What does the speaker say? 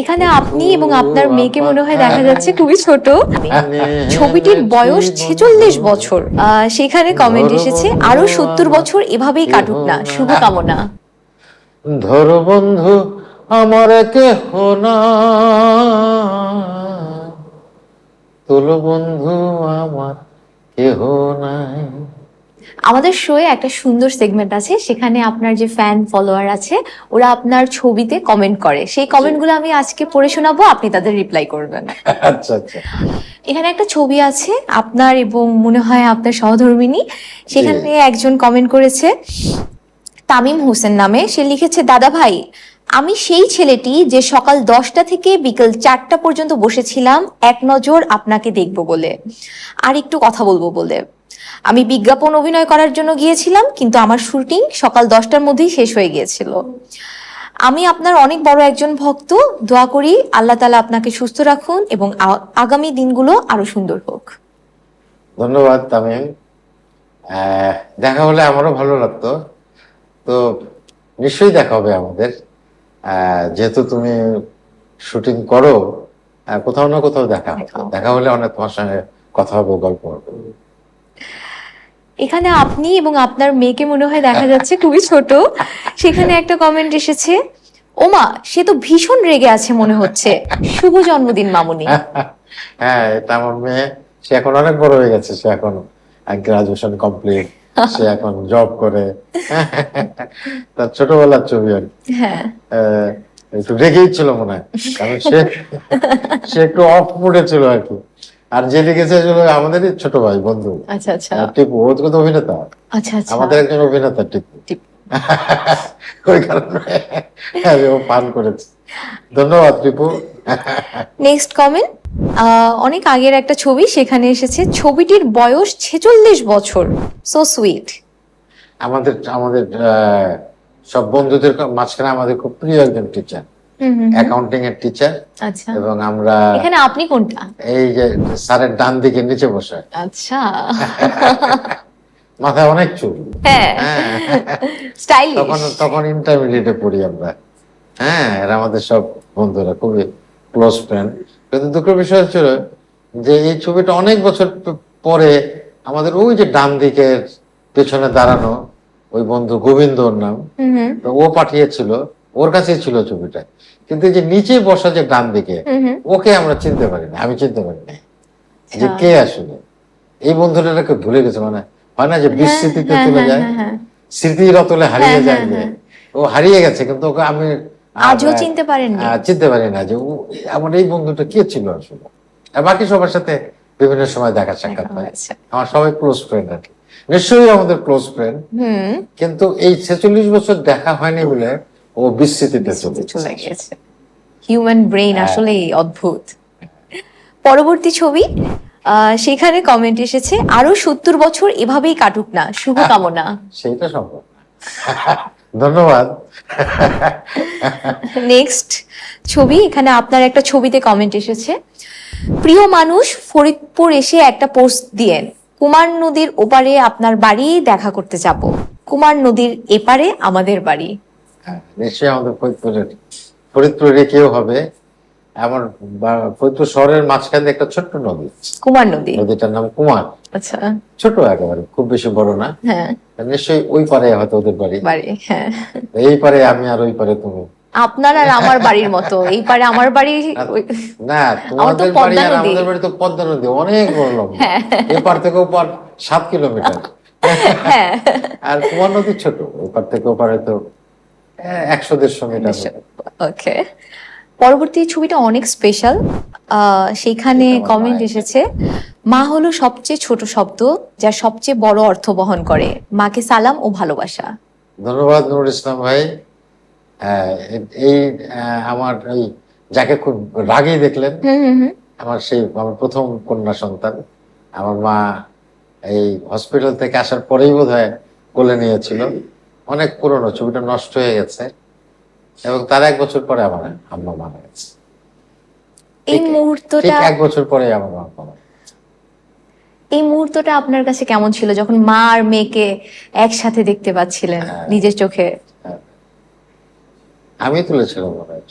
এখানে আপনি এবং আপনার মেয়েকে মনে হয় দেখা যাচ্ছে খুবই ছোট। ছবিটির বয়স ছেচল্লিশ বছর। সেখানে কমেন্ট এসেছে আরও সত্তর বছর এভাবেই কাটুক না। শুভকামনা। ধরো বন্ধু আমার কেহ না। তোলো বন্ধু আমার কেহ নাই। আমাদের শোয়ে একটা সুন্দর সেগমেন্ট আছে সেখানে আপনার যে ফ্যান ফলোয়ার আছে ওরা আপনার ছবিতে কমেন্ট করে। সেই কমেন্টগুলো আমি আজকে পড়ে শোনাবো আপনি তাদের রিপ্লাই করবেন। আচ্ছা আচ্ছা। এখানে একটা ছবি আছে আপনার এবং মনে হয় আপনার সহধর্মিনী। সেখানে একজন কমেন্ট করেছে তামিম হোসেন নামে। সে লিখেছে দাদা ভাই আমি সেই ছেলেটি যে সকাল দশটা থেকে বিকেল চারটা পর্যন্ত বসেছিলাম এক নজর আপনাকে দেখব বলে। আর একটু কথা বলব বলে। আমি বিজ্ঞাপন অভিনয় করার জন্য গিয়েছিলাম কিন্তু আমার শুটিং সকাল দশটার মধ্যেই শেষ হয়ে গিয়েছিল। আমি আপনার অনেক বড় একজন ভক্ত দোয়া করি আল্লাহ তালা আপনাকে সুস্থ রাখুন এবং আগামী দিনগুলো আরও সুন্দর হোক। ধন্যবাদ তামিম। দেখা হলে আমারও ভালো লাগতো। তো নিশ্চয়ই দেখা হবে আমাদের। যেহেতু তুমি শুটিং করো কোথাও না কোথাও দেখা হবে। দেখা হবে। দেখা হলে অনেক তোমার সঙ্গে কথা হবে গল্প হবে। এখানে আপনি এবং আপনার মেয়েকে মনে হয় দেখা যাচ্ছে খুবই ছোট। সেখানে একটা কমেন্ট এসেছে ওমা সে তো ভীষণ রেগে আছে মনে হচ্ছে। শুভ জন্মদিন মামুনি। হ্যাঁ এটা আমার মেয়ে। সে এখন অনেক বড় হয়ে গেছে সে এখন গ্রাজুয়েশন কমপ্লিট সে এখন জব করে। তার ছোটবেলার ছবি আর। হ্যাঁ। একটু রেগেই ছিল মনে হয়। কারণ সে সে একটু অফ মুডে ছিল আর কি। আর যে লিখেছে ছিল আমাদেরই ছোট ভাই বন্ধু। আচ্ছা আচ্ছা। টিপু ও তো অভিনেতা। আচ্ছা আচ্ছা। আমাদের একজন অভিনেতা টিপু। ওই কারণে আমি ও পান করেছে। ধন্যবাদ টিপু। নেক্সট কমেন্ট অনেক আগের একটা ছবি সেখানে এসেছে ছবিটির বয়স ছেচল্লিশ বছর। সো সুইট আমাদের আমাদের আহ, সব বন্ধুদের মাঝখানে আমাদের খুব প্রিয় একজন টিচার অ্যাকাউন্টিং এর টিচার আচ্ছা। এবং আমরা এখানে আপনি কোনটা? এই যে স্যারের ডান দিকে নিচে বসে। আচ্ছা। মাথায় অনেক চুল। হ্যাঁ। হ্যাঁ। স্টাইলিশ তখন তখন ইন্টারমিডিয়েটে পড়ি আমরা। হ্যাঁ এরা আমাদের সব বন্ধুরা খুবই ক্লোজ ফ্রেন্ড কিন্তু দুঃখের বিষয় ছিল যে এই ছবিটা অনেক বছর পরে আমাদের ওই যে ডান দিকের পেছনে দাঁড়ানো ওই বন্ধু গোবিন্দ ওর নাম ও পাঠিয়েছিল ওর কাছে ছিল ছবিটা। কিন্তু যে নিচে বসা যে ডান দিকে ওকে আমরা চিনতে পারিনি আমি চিনতে পারিনি। যে আচ্ছা। কে আসলে? এই বন্ধুটাকে ভুলে গেছে মানে হয় না যে বিস্মৃতিতে হ্যাঁ, চলে হ্যাঁ, যায়? হ্যাঁ, হ্যাঁ। স্মৃতির অতলে হারিয়ে হ্যাঁ, যায় হ্যাঁ, যে ও হারিয়ে গেছে কিন্তু ওকে আমি আজও চিনতে পারেননি। আহ, চিনতে পারি না যে আমার এই বন্ধুটা কে ছিল আসলে? আর বাকি সবার সাথে বিভিন্ন সময় দেখা সাক্ষাৎ হয়। আমার সবাই ক্লোজ ফ্রেন্ড আর কি। নিশ্চয়ই আমাদের ক্লোজ ফ্রেন্ড কিন্তু এই ছেচল্লিশ বছর দেখা হয়নি বলে ও বিস্মৃতিতে চলে গেছে। হিউম্যান ব্রেইন হ্যাঁ। আসলে অদ্ভুত। পরবর্তী ছবি সেখানে কমেন্ট এসেছে আরও সত্তর বছর এভাবেই কাটুক না শুভকামনা। সেইটা সম্ভব। ধন্যবাদ। নেক্সট ছবি এখানে আপনার একটা ছবিতে কমেন্ট এসেছে প্রিয় মানুষ ফরিদপুর এসে একটা পোস্ট দিয়েন। কুমার নদীর ওপারে আপনার বাড়ি দেখা করতে যাব। কুমার নদীর এপারে আমাদের বাড়ি। হ্যাঁ, নিশ্চয়ই আমাদের ফরিদপুরের ফরিদপুরে কেউ হবে। আমার ফরিদপুর শহরের মাঝখানে একটা ছোট্ট নদী। কুমার নদী। নদীটার নাম কুমার। আচ্ছা। ছোট একেবারে খুব বেশি বড় না। হ্যাঁ। নিশ্চয়ই ওই পারে হয়তো ওদের বাড়ি। বাড়ি হ্যাঁ। এই পারে আমি আর ওই পারে তুমি। আপনার আর আমার বাড়ির মতো এই পারে আমার বাড়ি না তোমাদের বাড়ি আর আমাদের বাড়ি তো পদ্মা নদী অনেক বড় লম্বা। এপার থেকে ওপার সাত কিলোমিটার। হ্যাঁ। আর কুমার নদী ছোট ওপার থেকে ওপারে তো একশো দেড়শো মিটার ওকে। পরবর্তী ছবিটা অনেক স্পেশাল সেটা কমেন্ট এসেছে মা হলো সবচেয়ে ছোট শব্দ যা সবচেয়ে বড় অর্থ বহন করে। মাকে সালাম ও ভালোবাসা। ধন্যবাদ নুরুল ইসলাম ভাই। আহ, এই আমার ওই যাকে খুব রাগেই দেখলেন আমার সেই আমার প্রথম কন্যা সন্তান। আমার মা এই হসপিটাল থেকে আসার পরেই বোধ হয় কোলে নিয়েছিল। অনেক পুরনো ছবিটা নষ্ট হয়ে গেছে। এবং তার এক বছর পরে আমার আম্মা মারা গেছে। এই মুহূর্তটা এক বছর পরে আমার মা মারা এই মুহূর্তটা আপনার কাছে কেমন ছিল যখন মা আর মেয়েকে একসাথে দেখতে পাচ্ছিলেন হ্যাঁ। নিজের চোখে? আমি তুলেছিলাম মনে হয়